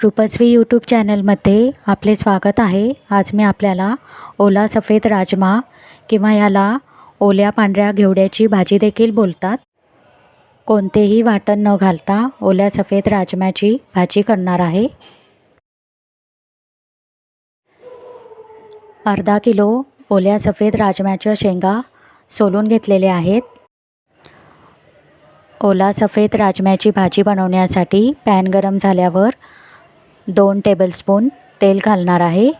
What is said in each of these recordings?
रुपस्वी YouTube चॅनलमध्ये आपले स्वागत आहे. आज मी आपल्याला ओला सफेद राजमा किंवा याला ओल्या पांढऱ्या घेवड्याची भाजी देखील बोलतात. कोणतेही वाटण न घालता ओल्या सफेद राजम्याची भाजी करणार आहे. अर्धा किलो ओल्या सफेद राजम्याच्या शेंगा सोलून घेतलेल्या आहेत. ओला सफेद राजम्याची भाजी बनवण्यासाठी पॅन गरम झाल्यावर दोन टेबलस्पून तेल घालणार आहे.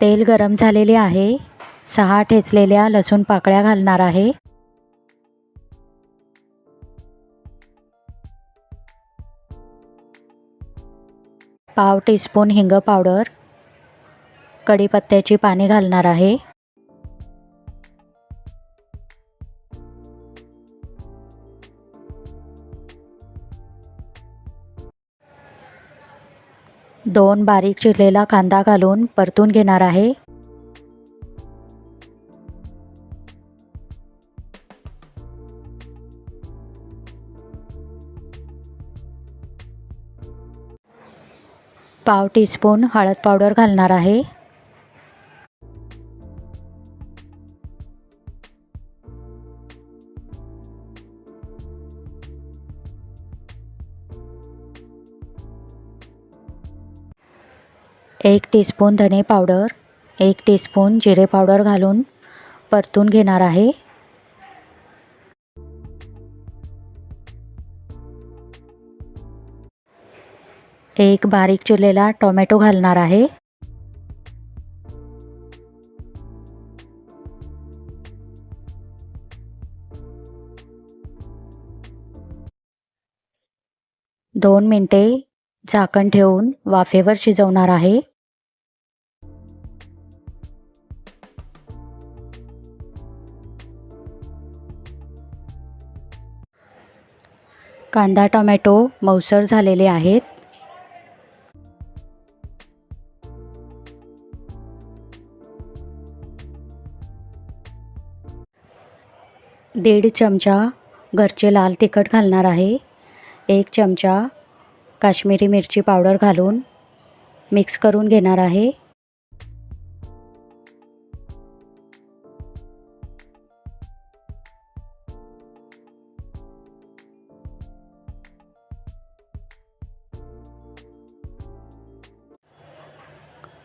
तेल गरम झालेले आहे. सहा ठेचलेल्या लसूण पाकळ्या घालणार आहे. पाव टीस्पून हिंग पावडर कढीपत्त्याची पाने घालणार आहे. दोन बारीक चिरलेला कांदा घालून परतून घेणार आहे. पाव टीस्पून हळद पावडर घालणार आहे. एक टीस्पून धने पावडर एक टीस्पून जिरे पावडर घालून परतून घेणार आहे. एक बारीक चिरलेला टोमॅटो घालणार आहे. दोन मिनटे झाकण ठेवून वाफेवर शिजवणार आहे. कांदा टोमॅटो मऊसर झालेले आहेत. दीड चमचा घरचे लाल तिखट घालणार आहे. एक चमचा काश्मीरी मिरची पावडर घालून मिक्स करून घेणार आहे.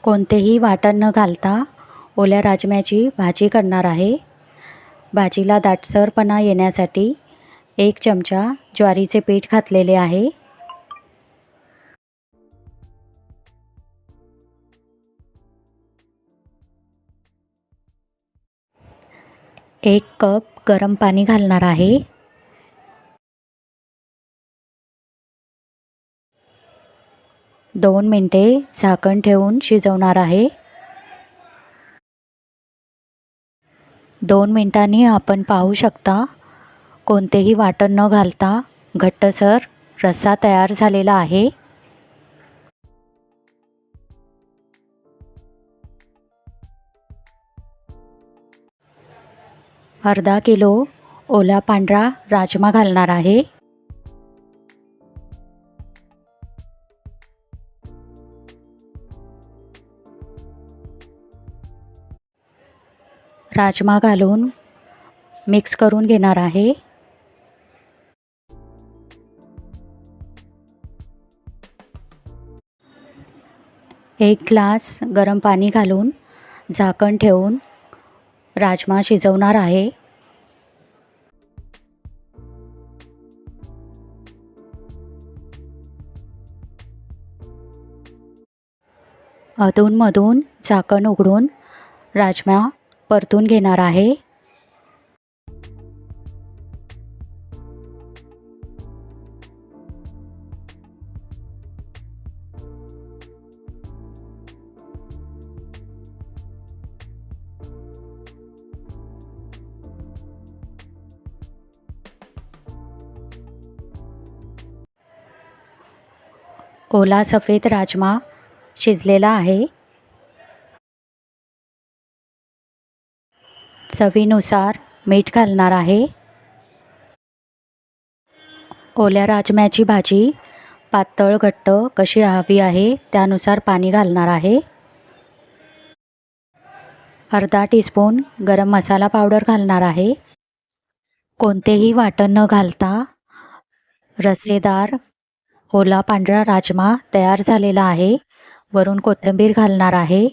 कोणतेही वाटण न घालता ओल्या राजम्याची भाजी करणार आहे. भाजीला दाटसरपणा येण्यासाठी एक चमचा ज्वारीचे पीठ घातलेले आहे. एक कप गरम पाणी घालणार आहे. दोन मिनटे झाकण ठेवून शिजवणार आहे. दोन मिनटांनी आपण पाहू शकता कोणतेही वाटण न घालता घट्टसर रस्सा तयार झालेला आहे. अर्धा किलो ओला पांढरा राजमा घालणार आहे. राजमा घालून मिक्स करून घेणार आहे. एक ग्लास गरम पाणी घालून झाकण ठेवून राजमा शिजवणार आहे. अधूनमधून झाकण उघडून राजमा परतून घेणार आहे. ओला सफेद राजमा शिजलेला आहे. चवीनुसार मीठ घालणार आहे. ओल्या राजम्याची भाजी पातळ घट्ट कशी हवी आहे त्यानुसार पाणी घालणार आहे. अर्धा टीस्पून गरम मसाला पावडर घालणार आहे. कोणतेही वाटण न घालता रस्सेदार ओला पांढरा राजमा तयार झालेला आहे. वरून कोथिंबीर घालणार आहे.